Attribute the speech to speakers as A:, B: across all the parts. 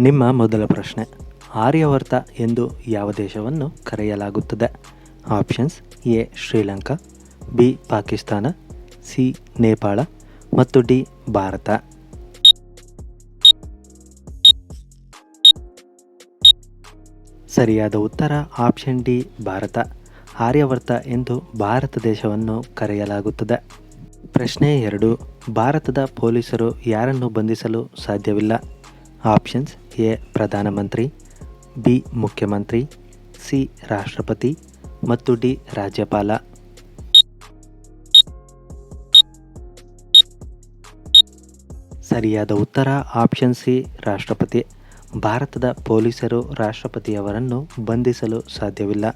A: ನಿಮ್ಮ ಮೊದಲ ಪ್ರಶ್ನೆ. ಆರ್ಯವರ್ತ ಎಂದು ಯಾವ ದೇಶವನ್ನು ಕರೆಯಲಾಗುತ್ತದೆ? Options A, Sri Lanka, B, Pakistan, C, Nepal ಮತ್ತು ಡಿ, ಭಾರತ. ಸರಿಯಾದ ಉತ್ತರ ಆಪ್ಷನ್ ಡಿ, ಭಾರತ. ಆರ್ಯವರ್ತ ಎಂದು ಭಾರತ ದೇಶವನ್ನು ಕರೆಯಲಾಗುತ್ತದೆ. ಪ್ರಶ್ನೆ ಎರಡು, ಭಾರತದ ಪೊಲೀಸರು ಯಾರನ್ನು ಬಂಧಿಸಲು ಸಾಧ್ಯವಿಲ್ಲ? ಆಪ್ಷನ್ಸ್ ಎ ಪ್ರಧಾನಮಂತ್ರಿ, ಬಿ ಮುಖ್ಯಮಂತ್ರಿ, ಸಿ ರಾಷ್ಟ್ರಪತಿ ಮತ್ತು ಡಿ ರಾಜ್ಯಪಾಲ. ಸರಿಯಾದ ಉತ್ತರ ಆಪ್ಷನ್ ಸಿ ರಾಷ್ಟ್ರಪತಿ. ಭಾರತದ ಪೊಲೀಸರು ರಾಷ್ಟ್ರಪತಿಯವರನ್ನು ಬಂಧಿಸಲು ಸಾಧ್ಯವಿಲ್ಲ.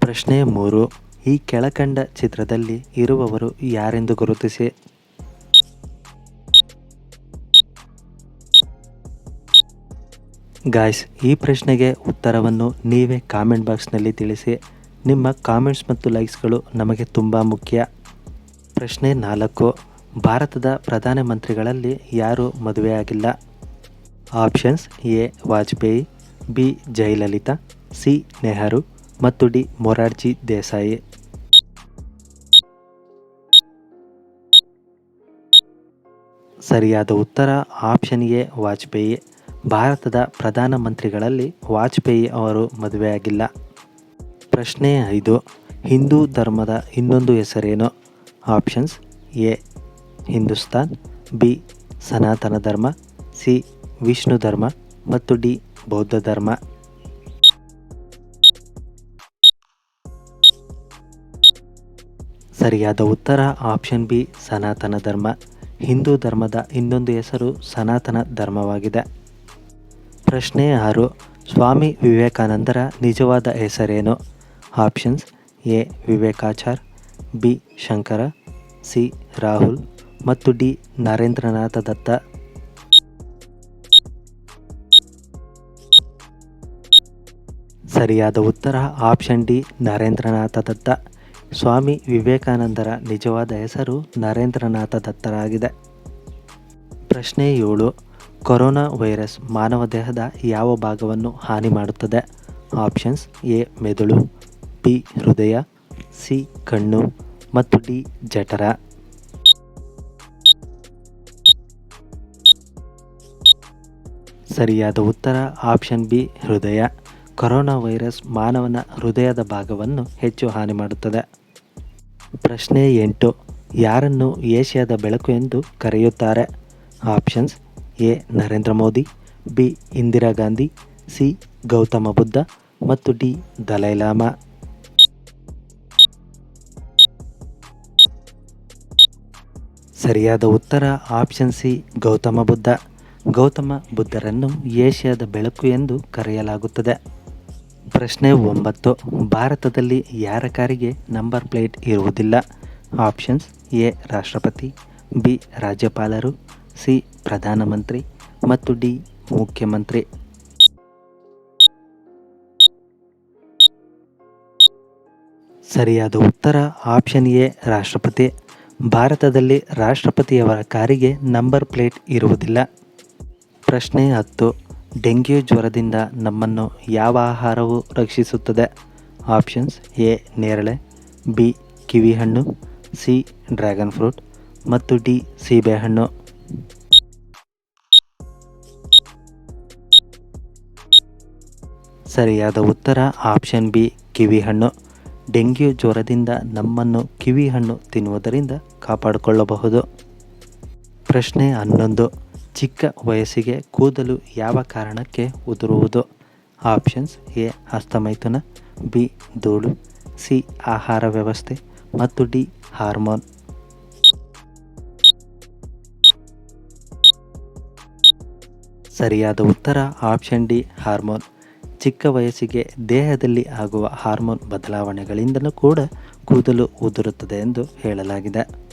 A: ಪ್ರಶ್ನೆ ಮೂರು, ಈ ಕೆಳಕಂಡ ಚಿತ್ರದಲ್ಲಿ ಇರುವವರು ಯಾರೆಂದು ಗುರುತಿಸಿ. ಗಾಯ್ಸ್ ಈ ಪ್ರಶ್ನೆಗೆ ಉತ್ತರವನ್ನು ನೀವೇ ಕಾಮೆಂಟ್ ಬಾಕ್ಸ್ನಲ್ಲಿ ತಿಳಿಸಿ. ನಿಮ್ಮ ಕಾಮೆಂಟ್ಸ್ ಮತ್ತು ಲೈಕ್ಸ್ಗಳು ನಮಗೆ ತುಂಬ ಮುಖ್ಯ. ಪ್ರಶ್ನೆ ನಾಲ್ಕು. ಭಾರತದ ಪ್ರಧಾನಮಂತ್ರಿಗಳಲ್ಲಿ ಯಾರು ಮದುವೆಯಾಗಿಲ್ಲ options A, Vajpayee, B, Jayalalitha, C, Nehru ಮತ್ತು ಡಿ, ಮೊರಾರ್ಜಿ ದೇಸಾಯಿ. ಸರಿಯಾದ ಉತ್ತರ ಆಪ್ಷನ್ ಎ, ವಾಜಪೇಯಿ. ಭಾರತದ ಪ್ರಧಾನಮಂತ್ರಿಗಳಲ್ಲಿ ವಾಜಪೇಯಿ ಅವರು ಮದುವೆಯಾಗಿಲ್ಲ. ಪ್ರಶ್ನೆ ಐದು, ಹಿಂದೂ ಧರ್ಮದ ಇನ್ನೊಂದು ಹೆಸರೇನು? ಆಪ್ಷನ್ಸ್ ಎ, ಹಿಂದೂಸ್ತಾನ್, ಬಿ, ಸನಾತನ ಧರ್ಮ, ಸಿ, ವಿಷ್ಣು ಧರ್ಮ ಮತ್ತು ಡಿ, ಬೌದ್ಧ ಧರ್ಮ. ಸರಿಯಾದ ಉತ್ತರ ಆಪ್ಷನ್ ಬಿ, ಸನಾತನ ಧರ್ಮ. ಹಿಂದೂ ಧರ್ಮದ ಇನ್ನೊಂದು ಹೆಸರು ಸನಾತನ ಧರ್ಮವಾಗಿದೆ. ಪ್ರಶ್ನೆ ಆರು. ಸ್ವಾಮಿ ವಿವೇಕಾನಂದರ ನಿಜವಾದ ಹೆಸರೇನು? Options A. Vivekachar, B. Shankara, C. Rahul ಮತ್ತು ಡಿ. ನರೇಂದ್ರನಾಥ ದತ್ತ. ಸರಿಯಾದ ಉತ್ತರ ಆಪ್ಷನ್ ಡಿ. ನರೇಂದ್ರನಾಥ ದತ್ತ. ಸ್ವಾಮಿ ವಿವೇಕಾನಂದರ ನಿಜವಾದ ಹೆಸರು ನರೇಂದ್ರನಾಥ ದತ್ತರಾಗಿದೆ. ಪ್ರಶ್ನೆ ಏಳು. ಕೊರೋನಾ ವೈರಸ್ ಮಾನವ ದೇಹದ ಯಾವ ಭಾಗವನ್ನು ಹಾನಿ ಮಾಡುತ್ತದೆ? ಆಪ್ಷನ್ಸ್ ಎ, ಮೆದುಳು, ಬಿ, ಹೃದಯ, ಸಿ, ಕಣ್ಣು ಮತ್ತು ಡಿ, ಜಠರ. ಸರಿಯಾದ ಉತ್ತರ ಆಪ್ಷನ್ ಬಿ, ಹೃದಯ. ಕೊರೋನಾ ವೈರಸ್ ಮಾನವನ ಹೃದಯದ ಭಾಗವನ್ನು ಹೆಚ್ಚು ಹಾನಿ ಮಾಡುತ್ತದೆ. ಪ್ರಶ್ನೆ ಎಂಟು, ಯಾರನ್ನು ಏಷ್ಯಾದ ಬೆಳಕು ಎಂದು ಕರೆಯುತ್ತಾರೆ? Options A. Narendra Modi, B. Indira Gandhi, C. Gautama Buddha ಮತ್ತು ಡಿ. ದಲೈಲಾಮಾ ಸರಿಯಾದ ಉತ್ತರ ಆಪ್ಷನ್ ಸಿ. ಗೌತಮ ಬುದ್ಧ. ಗೌತಮ ಬುದ್ಧರನ್ನು ಏಷ್ಯಾದ ಬೆಳಕು ಎಂದು ಕರೆಯಲಾಗುತ್ತದೆ. ಪ್ರಶ್ನೆ ಒಂಬತ್ತು. ಭಾರತದಲ್ಲಿ ಯಾರ ಕಾರಿಗೆ ನಂಬರ್ ಪ್ಲೇಟ್ ಇರುವುದಿಲ್ಲ? Options A. ರಾಷ್ಟ್ರಪತಿ, ಬಿ. ರಾಜ್ಯಪಾಲರು ಸಿ ಪ್ರಧಾನಮಂತ್ರಿ ಮತ್ತು ಡಿ ಮುಖ್ಯಮಂತ್ರಿ. ಸರಿಯಾದ ಉತ್ತರ ಆಪ್ಷನ್ ಎ, ರಾಷ್ಟ್ರಪತಿ. ಭಾರತದಲ್ಲಿ ರಾಷ್ಟ್ರಪತಿಯವರ ಕಾರಿಗೆ ನಂಬರ್ ಪ್ಲೇಟ್ ಇರುವುದಿಲ್ಲ. ಪ್ರಶ್ನೆ ಹತ್ತು, ಡೆಂಗ್ಯೂ ಜ್ವರದಿಂದ ನಮ್ಮನ್ನು ಯಾವ ಆಹಾರವು ರಕ್ಷಿಸುತ್ತದೆ? ಆಪ್ಷನ್ಸ್ ಎ, ನೇರಳೆ, ಬಿ, ಕಿವಿಹಣ್ಣು, ಸಿ, ಡ್ರ್ಯಾಗನ್ ಫ್ರೂಟ್ ಮತ್ತು ಡಿ, ಸೀಬೆಹಣ್ಣು. ಸರಿಯಾದ ಉತ್ತರ ಆಪ್ಷನ್ ಬಿ, ಕಿವಿಹಣ್ಣು. ಡೆಂಗ್ಯೂ ಜ್ವರದಿಂದ ನಮ್ಮನ್ನು ಕಿವಿಹಣ್ಣು ತಿನ್ನುವುದರಿಂದ ಕಾಪಾಡಿಕೊಳ್ಳಬಹುದು. ಪ್ರಶ್ನೆ ಹನ್ನೊಂದು, ಚಿಕ್ಕ ವಯಸ್ಸಿಗೆ ಕೂದಲು ಯಾವ ಕಾರಣಕ್ಕೆ ಉದುರುವುದು? ಆಪ್ಷನ್ಸ್ ಎ, ಹಸ್ತಮೈಥುನ, ಬಿ, ಧೂಳು, ಸಿ, ಆಹಾರ ವ್ಯವಸ್ಥೆ, ಮತ್ತು ಡಿ, ಹಾರ್ಮೋನ್. ಸರಿಯಾದ ಉತ್ತರ ಆಪ್ಷನ್ ಡಿ, ಹಾರ್ಮೋನ್. ಚಿಕ್ಕ ವಯಸ್ಸಿಗೆ ದೇಹದಲ್ಲಿ ಆಗುವ ಹಾರ್ಮೋನ್ ಬದಲಾವಣೆಗಳಿಂದಲೂ ಕೂಡ ಕೂದಲು ಉದುರುತ್ತದೆ ಎಂದು ಹೇಳಲಾಗಿದೆ.